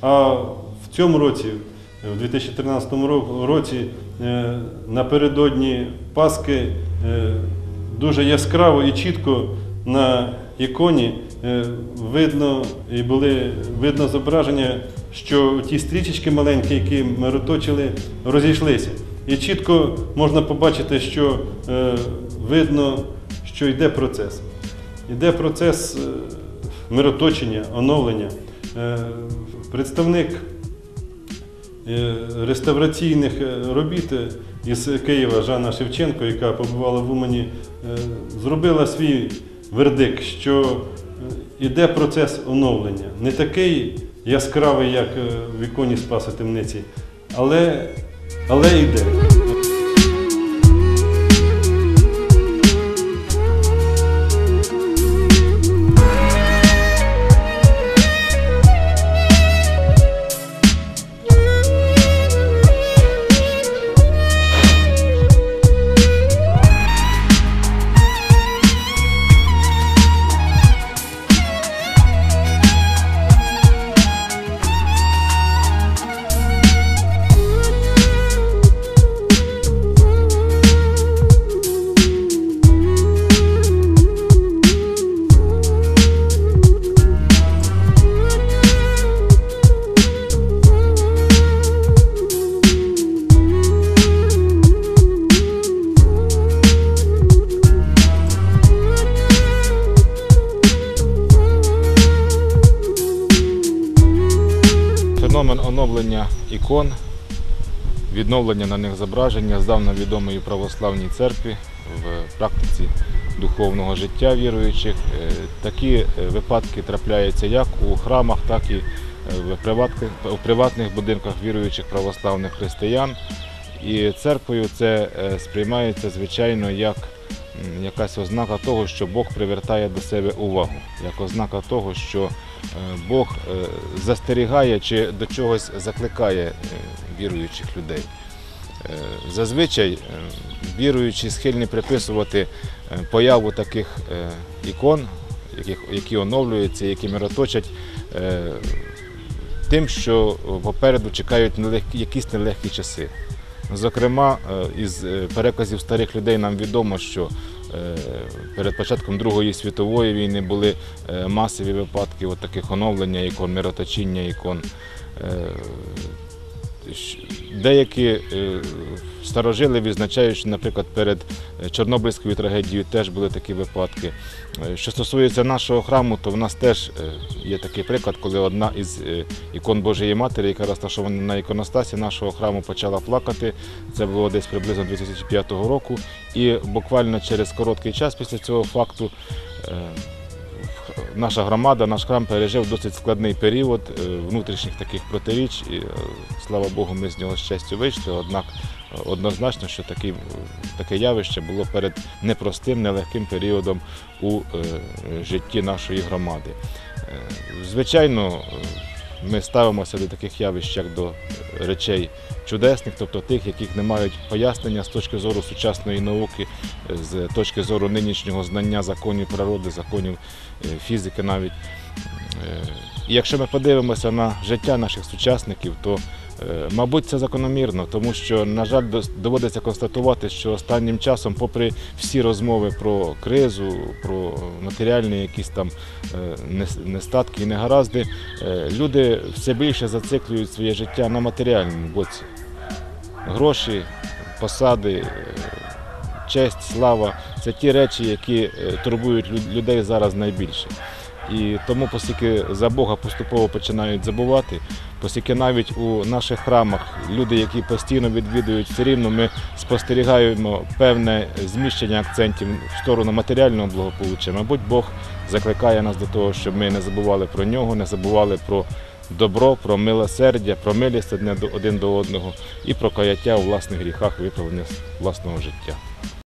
А в цьому році, в 2013 році, е, напередодні Пасхи е, дуже яскраво і чітко на іконі е, видно і були видно зображення, що ті стрічечки маленькі, які ми розточили, розійшлися. І чітко можна побачити, що видно, що йде процес. Йде процес мироточення, оновлення. Е, Представник е, реставраційних е, робіт із Києва Жанна Шевченко, яка побувала в Умані, зробила свій вердикт, що йде процес оновлення. Не такий яскравий, як в іконі Спаса Темниці, але, але йде. Феномен оновлення ікон, відновлення на них зображення здавна відомої православній церкві в практиці духовного життя віруючих. Е, Такі е, випадки трапляються як у храмах, так і е, в приватних будинках віруючих православних християн. І церквою це сприймається звичайно як якась ознака того, що Бог привертає до себе увагу, як ознака того, що е, Бог е, застерігає чи до чогось закликає е, віруючих людей. Зазвичай віруючі схильні приписувати появу таких ікон, які оновлюються, які мироточать, тим, що попереду чекають якісь нелегкі часи. Зокрема, із переказів старих людей нам відомо, що перед початком Другої світової війни були е, масові випадки от таких оновлення ікон, мироточіння ікон. Деякі е, старожили відзначають, що, наприклад, перед е, Чорнобильською трагедією теж були такі випадки. Е, Що стосується нашого храму, то в нас теж є такий приклад, коли одна із ікон Божої Матері, яка розташована на іконостасі нашого храму, почала плакати. Це було десь приблизно 2005 року. І буквально через короткий час після цього факту наша громада, наш храм пережив досить складний період е, внутрішніх таких протиріч. І, е, слава Богу, ми з нього з честю вийшли. Однак е, однозначно, що такі, таке явище було перед непростим, нелегким періодом у житті нашої громади. Звичайно, ми ставимося до таких явищ як до речей чудесних, тобто тих, яких не мають пояснення з точки зору сучасної науки, з точки зору нинішнього знання законів природи, законів е, фізики навіть. Е, І якщо ми подивимося на життя наших сучасників, то, мабуть, це закономірно, тому що, на жаль, доводиться констатувати, що останнім часом, попри всі розмови про кризу, про матеріальні якісь там е, нестатки і негаразди, е, люди все більше зациклюють своє життя на матеріальному боці. Гроші, посади, е, честь, слава це ті речі, які е, турбують людей зараз найбільше. І тому, оскільки за Бога поступово починають забувати, оскільки навіть у наших храмах люди, які постійно відвідують, все рівно ми спостерігаємо певне зміщення акцентів в сторону матеріального благополуччя. Мабуть, Бог закликає нас до того, щоб ми не забували про нього, не забували про добро, про милосердя, про милість один до одного і про каяття у власних гріхах, виправлення власного життя.